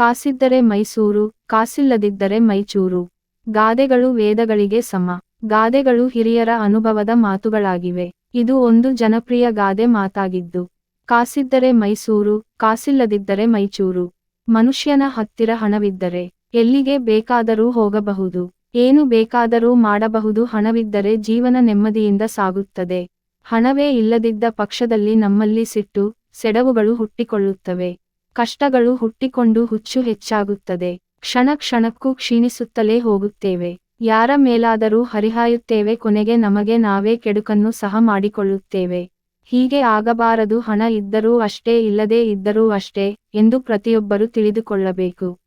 ಕಾಸಿದ್ದರೆ ಮೈಸೂರು, ಕಾಸಿಲ್ಲದಿದ್ದರೆ ಮೈಚೂರು. ಗಾದೆಗಳು ವೇದಗಳಿಗೆ ಸಮ. ಗಾದೆಗಳು ಹಿರಿಯರ ಅನುಭವದ ಮಾತುಗಳಾಗಿವೆ. ಇದು ಒಂದು ಜನಪ್ರಿಯ ಗಾದೆ ಮಾತಾಗಿದ್ದು. ಕಾಸಿದ್ದರೆ ಮೈಸೂರು, ಕಾಸಿಲ್ಲದಿದ್ದರೆ ಮೈಚೂರು. ಮನುಷ್ಯನ ಹತ್ತಿರ ಹಣವಿದ್ದರೆ ಎಲ್ಲಿಗೆ ಬೇಕಾದರೂ ಹೋಗಬಹುದು. ಏನು ಬೇಕಾದರೂ ಮಾಡಬಹುದು. ಹಣವಿದ್ದರೆ ಜೀವನ ನೆಮ್ಮದಿಯಿಂದ ಸಾಗುತ್ತದೆ. ಹಣವೇ ಇಲ್ಲದಿದ್ದ ಪಕ್ಷದಲ್ಲಿ ನಮ್ಮಲ್ಲಿ ಸಿಟ್ಟು, ಸೆಡವುಗಳು ಹುಟ್ಟಿಕೊಳ್ಳುತ್ತವೆ. ಕಷ್ಟಗಳು ಹುಟ್ಟಿಕೊಂಡು ಹುಚ್ಚು ಹೆಚ್ಚಾಗುತ್ತದೆ. ಕ್ಷಣ ಕ್ಷಣಕ್ಕೂ ಕ್ಷೀಣಿಸುತ್ತಲೇ ಹೋಗುತ್ತೇವೆ. ಯಾರ ಮೇಲಾದರೂ ಹರಿಹಾಯುತ್ತೇವೆ ಕೊನೆಗೆ ನಮಗೆ ನಾವೇ ಕೆಡುಕನ್ನು ಸಹ ಮಾಡಿಕೊಳ್ಳುತ್ತೇವೆ. ಹೀಗೆ ಆಗಬಾರದು ಹಣ ಇದ್ದರೂ ಅಷ್ಟೇ ಇಲ್ಲದೇ ಇದ್ದರೂ ಅಷ್ಟೇ ಎಂದು ಪ್ರತಿಯೊಬ್ಬರು ತಿಳಿದುಕೊಳ್ಳಬೇಕು.